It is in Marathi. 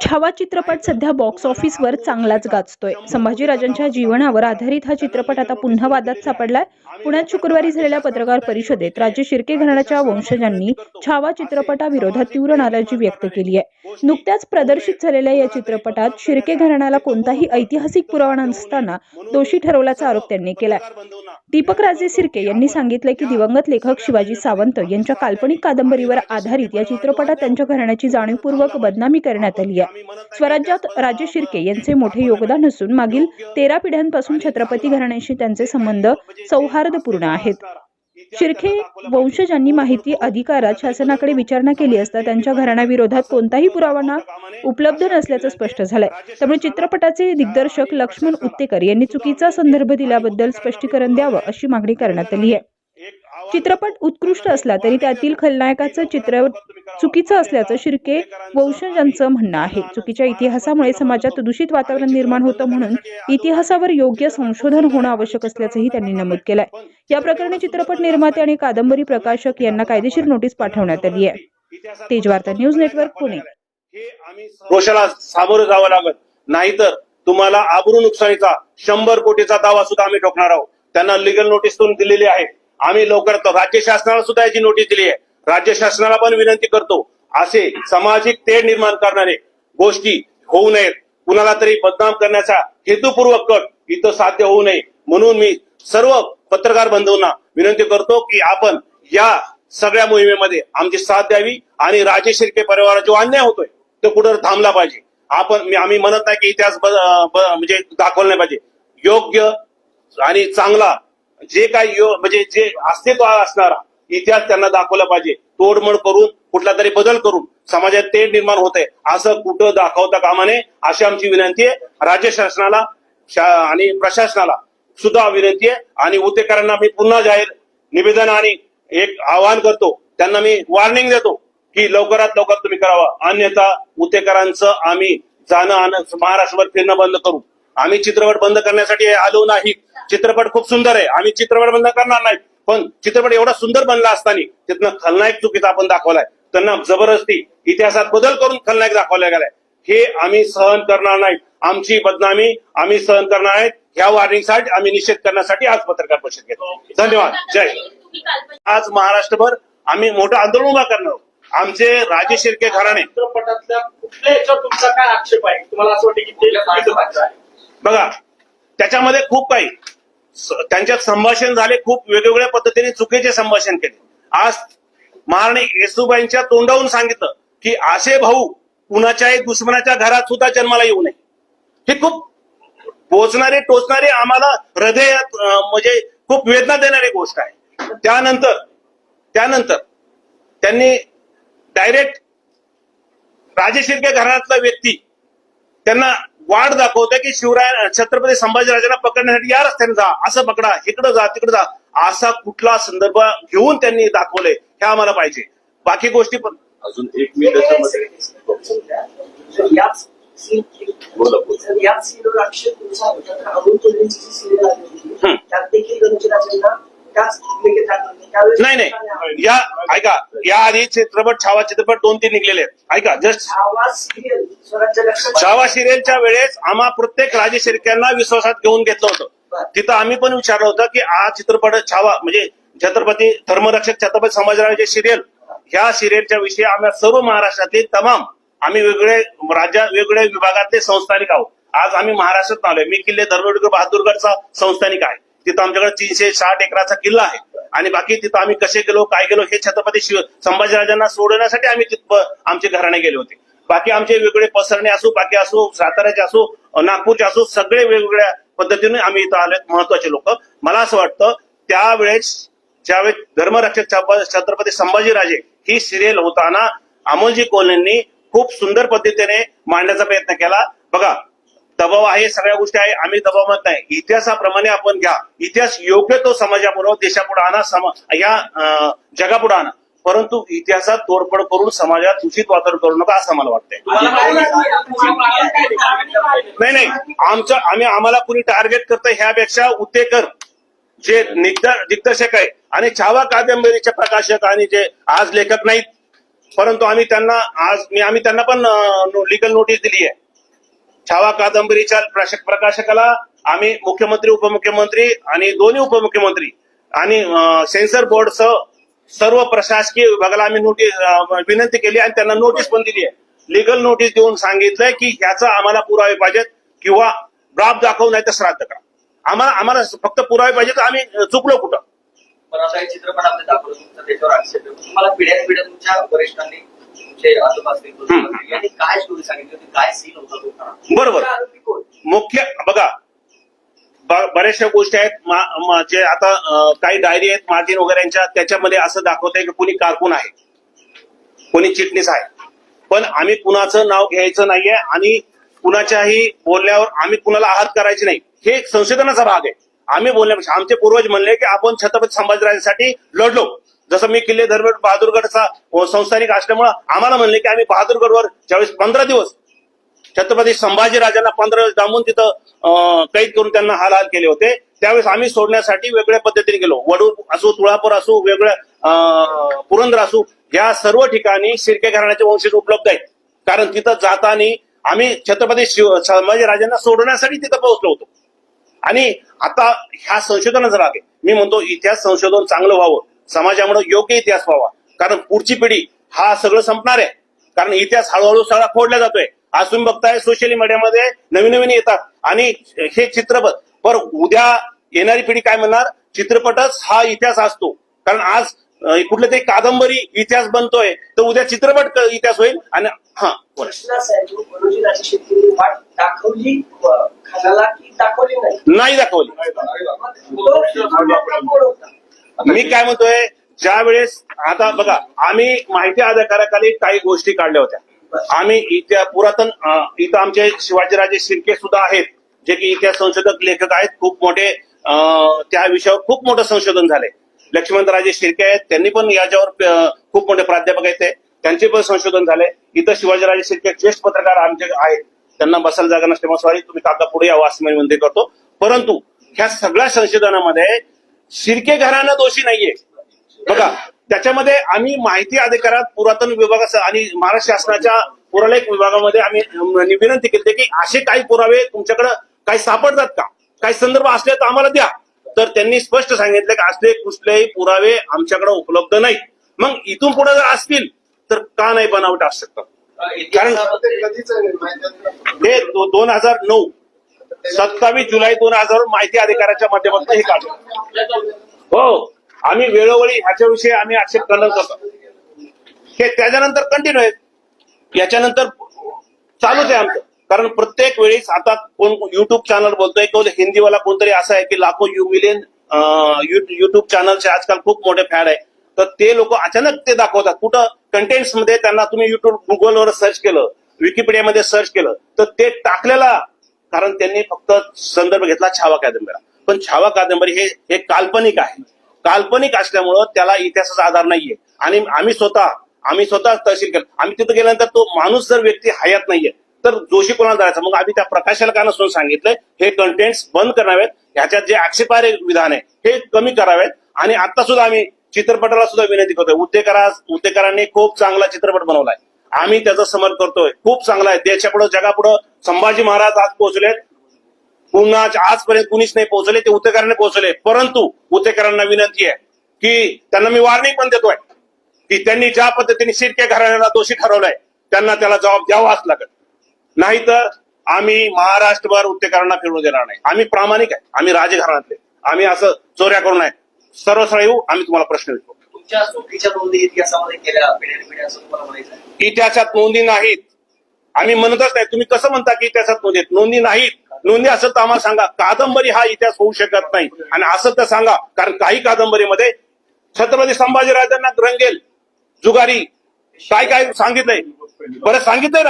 छावा चित्रपट सध्या बॉक्स ऑफिसवर चांगलाच गाजतोय. संभाजीराजांच्या जीवनावर आधारित हा चित्रपट आता पुन्हा वादात सापडलाय. पुण्यात शुक्रवारी झालेल्या पत्रकार परिषदेत राज्य शिर्के घराण्याच्या वंशजांनी छावा चित्रपटाविरोधात तीव्र नाराजी व्यक्त केली आहे. नुकत्याच प्रदर्शित झालेल्या या चित्रपटात शिर्के घराण्याला कोणताही ऐतिहासिक पुरावा नसताना दोषी ठरवल्याचा आरोप त्यांनी केलाय. दीपक राजे सिर्के यांनी सांगितले की दिवंगत लेखक शिवाजी सावंत यांच्या काल्पनिक कादंबरीवर आधारित या चित्रपटात त्यांच्या घराण्याची जाणीवपूर्वक बदनामी करण्यात आली आहे. स्वराज्यात राजे शिर्के यांचे मोठे योगदान असून मागील तेरा पिढ्यांपासून छत्रपती घराण्याशी त्यांचे संबंध सौहार्दपूर्ण आहेत. शिर्के वंशजांनी माहिती अधिकारात शासनाकडे विचारणा केली असता त्यांच्या घराण्याविरोधात कोणताही पुरावा उपलब्ध नसल्याचं स्पष्ट झालंय. त्यामुळे चित्रपटाचे दिग्दर्शक लक्ष्मण उत्तेकर यांनी चुकीचा संदर्भ दिल्याबद्दल स्पष्टीकरण द्यावं अशी मागणी करण्यात आली आहे. चित्रपट उत्कृष्ट असला तरी त्यातील खलनायकाचं चित्र चुकीचं असल्याचं शिर्के वंशजांचं म्हणणं आहे. चुकीच्या इतिहासामुळे समाजात दूषित वातावरण निर्माण होतं म्हणून इतिहासावर योग्य संशोधन होणं आवश्यक असल्याचंही त्यांनी नमूद केलंय. या प्रकरणी चित्रपट निर्माते आणि कादंबरी प्रकाशक यांना कायदेशीर नोटीस पाठवण्यात आली आहे. Tejvarta news network Pune. रोषाला सामोरं जावं लागत नाहीतर तुम्हाला आबरू नुकसानीचा शंभर कोटीचा दावा सुद्धा आम्ही ठोकणार आहोत. त्यांना लिगल नोटीस दिलेली आहे. आम्ही लवकर- राज्य शासनाला सुद्धा याची नोटीस दिली आहे. राज्य शासनाला पण विनंती करतो असे सामाजिक तेढ निर्माण करणारे गोष्टी होऊ नयेत. कुणाला तरी बदनाम करण्याचा हेतुपूर्वक कट इथं साध्य होऊ नये. म्हणून मी सर्व पत्रकार बंधूंना विनंती करतो की आपण या सगळ्या मोहिमेमध्ये आमची साथ द्यावी आणि राजे शिर्के परिवाराला जो अन्याय होतोय तो कुठं थांबला पाहिजे. आपण आम्ही म्हणत नाही की इतिहास ब- ब- म्हणजे दाखवला नाही पाहिजे. योग्य आणि चांगला जे काही यो- म्हणजे जे अस्तित्व असणारा. इतिहास त्यांना दाखवला पाहिजे. तोडमोड करून कुठला तरी बदल करून समाजात ते निर्माण होते असं कुठं दाखवता कामा नये अशी आमची विनंती आहे. राज्य शासनाला शा- आणि प्रशासनाला सुद्धा विनंती आहे. आणि उतेकरांना मी पुन्हा जाहीर निवेदन आणि एक आवाहन करतो. त्यांना मी वॉर्निंग देतो की लवकरात लवकर तुम्ही करावा. अन्यथा उतेकरांचं आम्ही जाणं आणं महाराष्ट्रभर फिरणं बंद करू. आम्ही चित्रपट बंद करण्यासाठी आलो नाही. चित्रपट खूप सुंदर आहे. आम्ही चित्रपट बंद करणार नाही. पण चित्रपट एवढा सुंदर बनला असताना तिथनं खलनायक चुकीचा आपण दाखवलाय. त्यांना जबरदस्ती इतिहासात बदल करून खलनायक दाखवला गेलाय. हे आम्ही सहन करणार नाही. आमची बदनामी आम्ही सहन करणार आहेत. ह्या वॉर्निंगसाठी आम्ही निषेध करण्यासाठी आज पत्रकार परिषद घेतो धन्यवाद. जय. आज महाराष्ट्रभर आम्ही मोठं आंदोलन उभा करणार. आमचे राजे शिर्के घराणे चित्रपटातल्या कुठल्या याच्यावर तुमचा काय आक्षेप आहे? तुम्हाला असं वाटतं की बघा त्याच्यामध्ये खूप काही त्यांच्यात संभाषण झाले खूप वेगवेगळ्या पद्धतीने चुकीचे संभाषण केले. आज महाराणी येसुबाईंच्या तोंडावून सांगितलं की असे भाऊ कुणाच्याही दुश्मनाच्या घरात सुद्धा जन्माला येऊ नये. हे खूप पोचणारे टोचणारे आम्हाला हृदयात म्हणजे खूप वेदना देणारी गोष्ट आहे. त्यानंतर त्यानंतर त्यांनी डायरेक्ट राजे शिर्के घराण्यातला व्यक्ती त्यांना वाट दाखवते की शिवराय छत्रपती संभाजीराजांना पकडण्यासाठी या रस्त्याने जा असं पकडा इकडे जा तिकडे जा. असा कुठला संदर्भ घेऊन त्यांनी दाखवले हे आम्हाला पाहिजे. बाकी गोष्टी पण अजून एक मी त्याच्यामध्ये नाही नाही. या ऐका या आधी चित्रपट छावा चित्रपट दोन तीन निघलेले आहेत. ऐका जस्ट छावा सिरियलच्या वेळेस आम्हा प्रत्येक राजे शिर्क्यांना विश्वासात घेऊन घेतलं होतं. तिथं आम्ही पण विचारलं होतं की हा चित्रपट छावा म्हणजे छत्रपती धर्मरक्षक छत्रपती संभाजीराजे सिरियल ह्या सिरियलच्या विषयी आम्ही सर्व महाराष्ट्रातले तमाम आम्ही वेगळे राज्या वेगवेगळ्या विभागातले संस्थानिक आहोत. आज आम्ही महाराष्ट्रात आलोय. मी किल्ले धर्मवीर बहादूरगडचा संस्थानिक आहे. तिथं आमच्याकडे तीनशे साठ एकराचा किल्ला आहे. आणि बाकी तिथं आम्ही कसे गेलो काय गेलो हे छत्रपती शिव संभाजीराजांना सोडवण्यासाठी आम्ही तिथं आमचे घराणे गेले होते. बाकी आमचे वेगवेगळे पसरणे असो बाकी असो साताऱ्याचे असो नागपूरचे असो सगळे वेगवेगळ्या पद्धतीने आम्ही इथं आले महत्त्वाचे लोक. मला असं वाटतं त्यावेळेस ज्यावेळेस धर्मरक्षक छाप- छत्रपती संभाजीराजे ही सिरियल होताना अमोलजी कोल्हेंनी खूप सुंदर पद्धतीने मांडण्याचा प्रयत्न केला. बघा दबाव आहे सगळ्या गोष्टी आहे आम्ही दबाव म्हणत नाही. इतिहासाप्रमाणे आपण घ्या. इतिहास योग्य तो समाजापुढं देशापुढे आणा समा या जगापुढे आणा. परंतु इतिहासात तोडफोड करून समाजात दूषित वातावरण करू नका असं मला वाटतंय? नाही नाही. आमचं आम्ही आम्हाला कुणी टार्गेट करतं ह्यापेक्षा उत्तेकर जे दिग्द- दिग्दर्शक आहे. आणि छावा कादंबरीचे प्रकाशक आणि जे आज लेखक नाहीत. परंतु आम्ही त्यांना आज मी आम्ही त्यांना पण लिगल नोटीस दिली आहे छावा कादंबरीच्या प्रकाशकाला आम्ही मुख्यमंत्री उपमुख्यमंत्री आणि दोन्ही उपमुख्यमंत्री आणि सेन्सर सेन्सर बोर्डसह सर्व प्रशासकीय विभागाला आम्ही नोटीस विनंती केली आणि त्यांना नोटीस पण दिली आहे. लिगल नोटीस देऊन सांगितलंय की ह्याचा आम्हाला पुरावे पाहिजेत किंवा ड्राफ्ट दाखवू नाही तर श्राद्ध करा. आम्हाला आम्हाला फक्त पुरावे पाहिजेत आम्ही चुकलो कुठं? पण चित्रपट आपले दाखवलं त्याच्यावर आक्षेप तुम्हाला पिढ्यान पिढ्या तुमच्या वरिष्ठांनी बरोबर. मुख्य बघा बऱ्याचशा गोष्टी आहेत. जे आता काही डायरी आहेत मार्जिन वगैरेच्या त्याच्यामध्ये असं दाखवतंय की कोणी कारकून आहे. कोणी चिटणीस आहे. पण आम्ही कुणाचं नाव घ्यायचं नाहीये आणि कुणाच्याही बोलण्यावर आम्ही कुणाला आहात करायचे नाही. हे एक संशोधनाचा भाग आहे. आम्ही बोलण्यापेक्षा आमचे पूर्वज म्हणले की आपण छत्रपती संभाजीराजांसाठी लढलो. जसं मी किल्ले धर्म बहादूरगडचा संस्थानिक असल्यामुळं आम्हाला म्हणले की आम्ही बहादूरगडवर ज्यावेळेस पंधरा दिवस छत्रपती संभाजीराजांना पंधरा दिवस डांबून तिथं कैद करून त्यांना हाल हाल केले होते. त्यावेळेस आम्ही सोडण्यासाठी वेगळ्या पद्धतीने गेलो. वडूर असो तुळापूर असो वेगळ्या अं, पुरंदर असो या सर्व ठिकाणी शिर्के घराण्याचे वंशज उपलब्ध आहेत. कारण तिथं जाताना आम्ही छत्रपती शिव संभाजीराजांना सोडण्यासाठी तिथं पोहोचलो होतो. आणि आता ह्या संशोधनाचा राग आहे. मी म्हणतो इतिहास संशोधन चांगलं व्हावं. समाजामुळे योग्य इतिहास व्हावा. कारण पुढची पिढी हा सगळं संपणार आहे. कारण इतिहास हळूहळू सगळा फोडला जातोय. आज तुम्ही बघताय सोशल मीडियामध्ये नवीन नवीन येतात. आणि हे चित्रपट पर उद्या येणारी पिढी काय म्हणणार? चित्रपटच हा इतिहास असतो. कारण आज अं, कुठलं तरी कादंबरी इतिहास बनतोय तर उद्या चित्रपट इतिहास होईल. आणि हा नाही? दाखवली. मी काय म्हणतोय ज्या वेळेस आता बघा आम्ही माहिती अधिकाराखाली काही गोष्टी काढल्या होत्या. आम्ही इथे पुरातन इथं आमचे शिवाजीराजे शिर्के सुद्धा आहेत जे की इतिहास संशोधक लेखक आहेत खूप मोठे त्या विषयावर खूप मोठं संशोधन झाले लक्ष्मणराजे शिर्के आहेत त्यांनी पण याच्यावर खूप मोठे प्राध्यापक आहेत ते. त्यांचे पण संशोधन झाले इथं शिवाजीराजे शिर्के ज्येष्ठ पत्रकार आमचे आहेत. त्यांना बसायला जागा नसल्यामुळे सॉरी तुम्ही काका पुढे यावं असं मी विनंती करतो. परंतु ह्या सगळ्या संशोधनामध्ये शिर्के घराणं दोषी नाहीये. बघा त्याच्यामध्ये आम्ही माहिती अधिकारात पुरातन विभागाचं आणि महाराष्ट्र शासनाच्या पुरालेख विभागामध्ये आम्ही विनंती केली की असे काही पुरावे तुमच्याकडे काही सापडतात का? काही संदर्भ असले तर आम्हाला द्या. तर त्यांनी स्पष्ट सांगितलं की असले कुठलेही पुरावे आमच्याकडे उपलब्ध नाहीत. मग इथून पुढे जर असतील तर का नाही बनावट असू शकतात इतिहासामध्ये हे दोन हजार नऊ. सत्तावीस जुलै दोन हजार माहिती अधिकाराच्या माध्यमातून हे काढलं. हो आम्ही वेळोवेळी ह्याच्याविषयी आम्ही आक्षेप करणार करतो हे त्याच्यानंतर कंटिन्यू आहे याच्यानंतर चालूच आहे आमचं. कारण प्रत्येक वेळेस आता कोण युट्यूब चॅनल बोलतोय किंवा हिंदीवाला कोणतरी असं आहे की लाखो यू मिलियन युट्यूब चॅनलचे आजकाल खूप मोठे फॅड आहे. तर ते लोक अचानक ते दाखवतात. कुठं कंटेंट्समध्ये त्यांना तुम्ही युट्यूब गुगलवर सर्च केलं विकिपीडियामध्ये सर्च केलं तर ते टाकलेला कारण त्यांनी फक्त संदर्भ घेतला छावा कादंबरी पण छावा कादंबरी हे हे काल्पनिक आहे. काल्पनिक असल्यामुळं त्याला इतिहासाचा आधार नाहीये. आणि आम्ही स्वतः आम्ही स्वतः तहसील केलं. आम्ही तिथं गेल्यानंतर तो माणूस जर व्यक्ती हयात नाहीये तर जोशी कोणाला जायचं मग आम्ही त्या प्रकाशकांना सुद्धा सांगितलंय. हे कंटेंट्स बंद करावेत. ह्याच्यात जे आक्षेपार्ह विधान आहे हे कमी करावेत. आणि आता सुद्धा आम्ही चित्रपटाला सुद्धा विनंती करतोय. उद्देकरा उद्देकरांनी खूप चांगला चित्रपट बनवलाय. आम्ही त्याचं समर्थन करतोय. खूप चांगला आहे. देशापुढं जगापुढं संभाजी महाराज आज पोहोचलेत. पुन्हा आजपर्यंत कुणीच नाही पोहोचले ते उतेकरांनी पोहोचले. परंतु उतेकरांना विनंती आहे की त्यांना मी वॉर्निंग पण देतोय. की त्यांनी ज्या पद्धतीने शिर्के घराण्याला दोषी ठरवलंय त्यांना त्याला जबाब द्यावाच लागत नाही तर आम्ही महाराष्ट्रभर उद्देकारांना फिरवू देणार नाही. आम्ही प्रामाणिक आहे. आम्ही राजघराण्यातले. आम्ही असं चोऱ्या करू नये. सर्वसळ येऊ. आम्ही तुम्हाला प्रश्न विचारू. तुमच्या चुकीच्या नोंदी इतिहासामध्ये केल्या पिढ्या असं तुम्हाला म्हणायचं आहे? इतिहासात नोंदी नाहीत. आम्ही म्हणतच नाही. तुम्ही कसं म्हणता की इतिहासात नोंदी नोंदी नाहीत. नोंदी असेल तर आम्हाला सांगा. कादंबरी हा इतिहास होऊ शकत नाही. आणि असं तर सांगा. कारण काही कादंबरीमध्ये छत्रपती संभाजीराजांना रंगेल. जुगारी. काय काय सांगितलंय? बरं सांगितलंय ना?